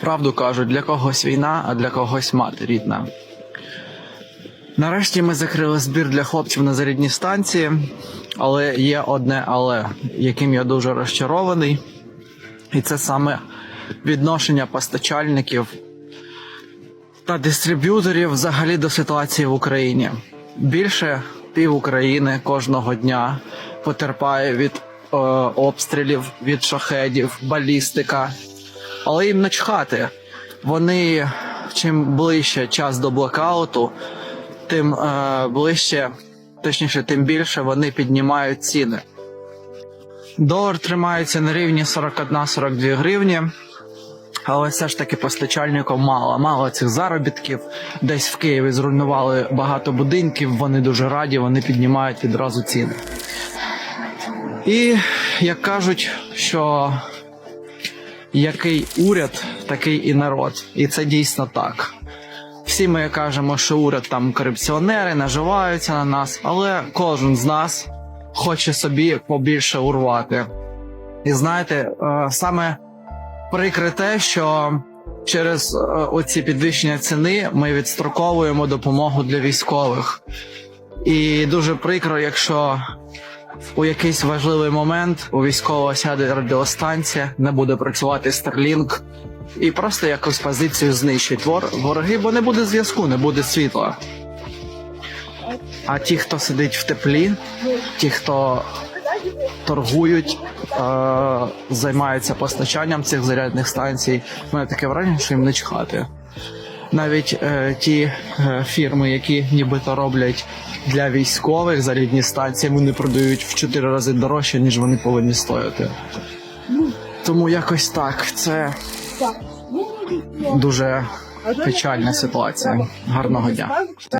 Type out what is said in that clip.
Правду кажуть, для когось війна, а для когось мати рідна. Нарешті ми закрили збір для хлопців на зарядній станції, але є одне але, яким я дуже розчарований, і це саме відношення постачальників та дистриб'юторів взагалі до ситуації в Україні. Більше пів України кожного дня потерпає від е, обстрілів, від шахедів, балістика. Але їм начхати. Вони чим ближче час до блокауту, тим е, ближче, точніше, тим більше вони піднімають ціни. Долар тримається на рівні 41-42 гривні. Але все ж таки постачальникам мало. Мало цих заробітків. Десь в Києві зруйнували багато будинків. Вони дуже раді, вони піднімають відразу ціни. І як кажуть, що який уряд, такий і народ. І це дійсно так. Всі ми кажемо, що уряд там корупціонери наживаються на нас, але кожен з нас хоче собі побільше урвати. І знаєте, е, саме прикре те, що через е, оці підвищення ціни ми відстроковуємо допомогу для військових. І дуже прикро, якщо у якийсь важливий момент у військового сяде радіостанція, не буде працювати Starlink, і просто якусь позицію знищить вор- вороги, бо не буде зв'язку, не буде світла. А ті, хто сидить в теплі, ті, хто торгують, е- займаються постачанням цих зарядних станцій, в мене таке враження, що їм не чхати. Навіть е, ті е, фірми, які нібито роблять для військових зарядні станції, вони продають в 4 рази дорожче, ніж вони повинні стояти. Тому якось так. Це дуже печальна ситуація. Гарного дня.